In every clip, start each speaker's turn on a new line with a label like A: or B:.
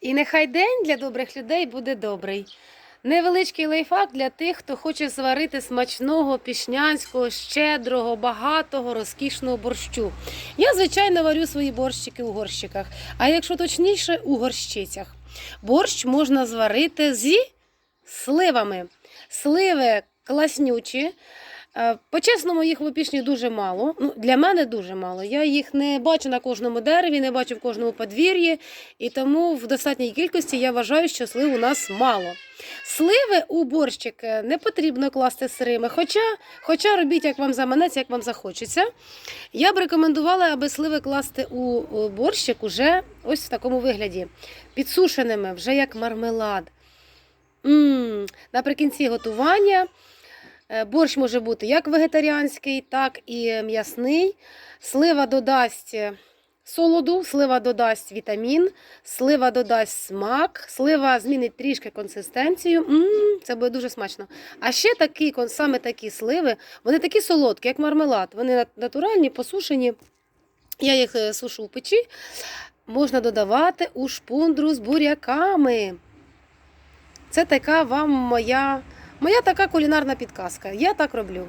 A: І нехай день для добрих людей буде добрий. Невеличкий лайфхак для тих, хто хоче зварити смачного, пішнянського, щедрого, багатого, розкішного борщу. Я, звичайно, варю свої борщики у горщиках, а якщо точніше, у горщицях. Борщ можна зварити зі сливами. Сливи класнючі. Е, По-чесному, їх в опішні дуже мало. Ну, для мене дуже мало. Я їх не бачу на кожному дереві, не бачу в кожному подвір'ї, і тому в достатній кількості я вважаю, що слив у нас мало. Сливи у борщик е, не потрібно класти сирими, хоча, хоча робіть, як вам заманеться, як вам захочеться. Я б рекомендувала, аби сливи класти у борщик уже ось в такому вигляді, підсушеними, вже як мармелад. м Наприкінці готування борщ може бути як вегетаріанський, так і м'ясний. Слива додасть е, солоду, слива додасть вітамін, слива додасть смак, слива змінить трішки консистенцію. м це буде дуже смачно. А ще такі, саме такі сливи, вони такі солодкі, як мармелад. Вони натуральні, посушені. Я їх е, сушу в печі. Можна додавати у шпундру з буряками. Це така вам моя, моя така кулінарна підказка. Я так роблю.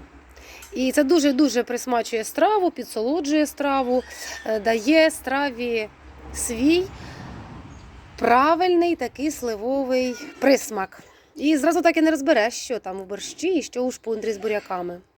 A: І це дуже-дуже присмачує страву, підсолоджує страву, е, дає страві свій правильний такий сливовий присмак. І зразу так і не розбереш, що там у борщі і що у шпундрі з буряками.